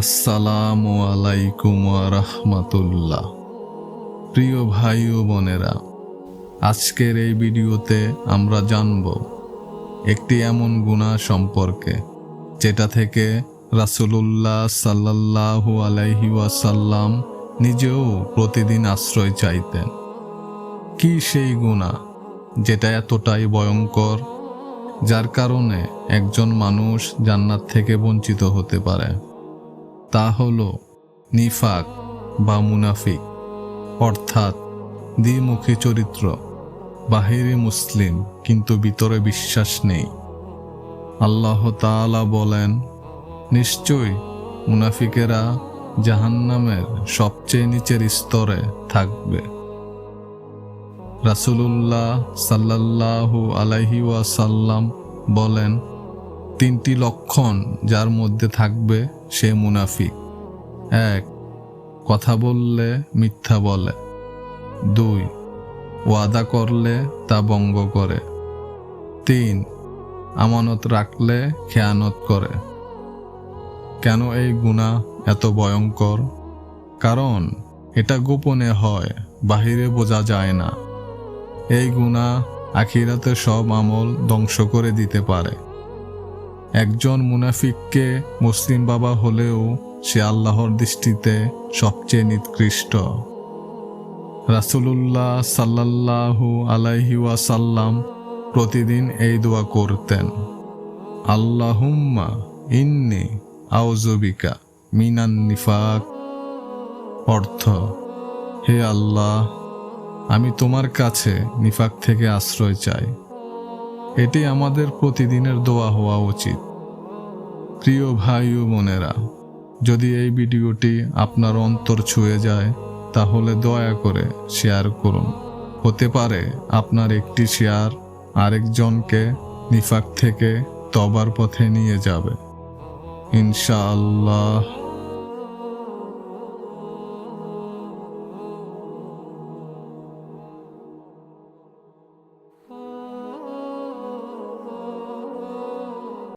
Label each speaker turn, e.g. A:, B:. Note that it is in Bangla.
A: আসসালামু আলাইকুম রাহমাতুল্লাহ। প্রিয় ভাই ও বোনেরা, আজকের এই ভিডিওতে আমরা জানব একটি এমন গুণা সম্পর্কে, যেটা থেকে রাসূলুল্লাহ সাল্লাল্লাহু আলাইহি ওয়াসাল্লাম নিজেও প্রতিদিন আশ্রয় চাইতেন। কি সেই গুণা যেটা এতটাই ভয়ঙ্কর, যার কারণে একজন মানুষ জান্নাত থেকে বঞ্চিত হতে পারে? তা হল নিফাক বা মুনাফিক, অর্থাৎ দ্বিমুখী চরিত্র। বাহিরে মুসলিম, কিন্তু ভিতরে বিশ্বাস নেই। আল্লাহ তাআলা বলেন নিশ্চয় মুনাফিকেরা জাহান্নামের সবচেয়ে নিচের স্তরে থাকবে। রাসূলুল্লাহ সাল্লাল্লাহু আলাইহি ওয়াসাল্লাম বলেন তিনটি লক্ষণ যার মধ্যে থাকবে সে মুনাফিক। এক, কথা বললে মিথ্যা বলে। দুই, ওয়াদা করলে তা ভঙ্গ করে। তিন, আমানত রাখলে খেয়ানত করে। কেন এই গুণা এত ভয়ঙ্কর? কারণ এটা গোপনে হয়, বাহিরে বোঝা যায় না। এই গুণা আখিরাতে সব আমল ধ্বংস করে দিতে পারে। একজন মুনাফিককে মুসলিম বাবা হলেও সে আল্লাহর দৃষ্টিতে সবচেয়ে নিকৃষ্ট। রাসূলুল্লাহ সাল্লাল্লাহু আলাইহি ওয়াসাল্লাম প্রতিদিন এই দোয়া করতেন, আল্লাহুম্মা ইন্নি আউজুবিকা মিনান নিফাক। অর্থ, হে আল্লাহ, আমি তোমার কাছে নিফাক থেকে আশ্রয় চাই। এটি আমাদের প্রতিদিনের দোয়া হওয়া উচিত। প্রিয় ভাই ও বোনেরা, যদি এই ভিডিওটি আপনার অন্তর ছুঁয়ে যায়, তাহলে দয়া করে শেয়ার করুন। হতে পারে আপনার একটি শেয়ার আরেকজনকে নিফাক থেকে তবার পথে নিয়ে যাবে। ইনশাআল্লাহ।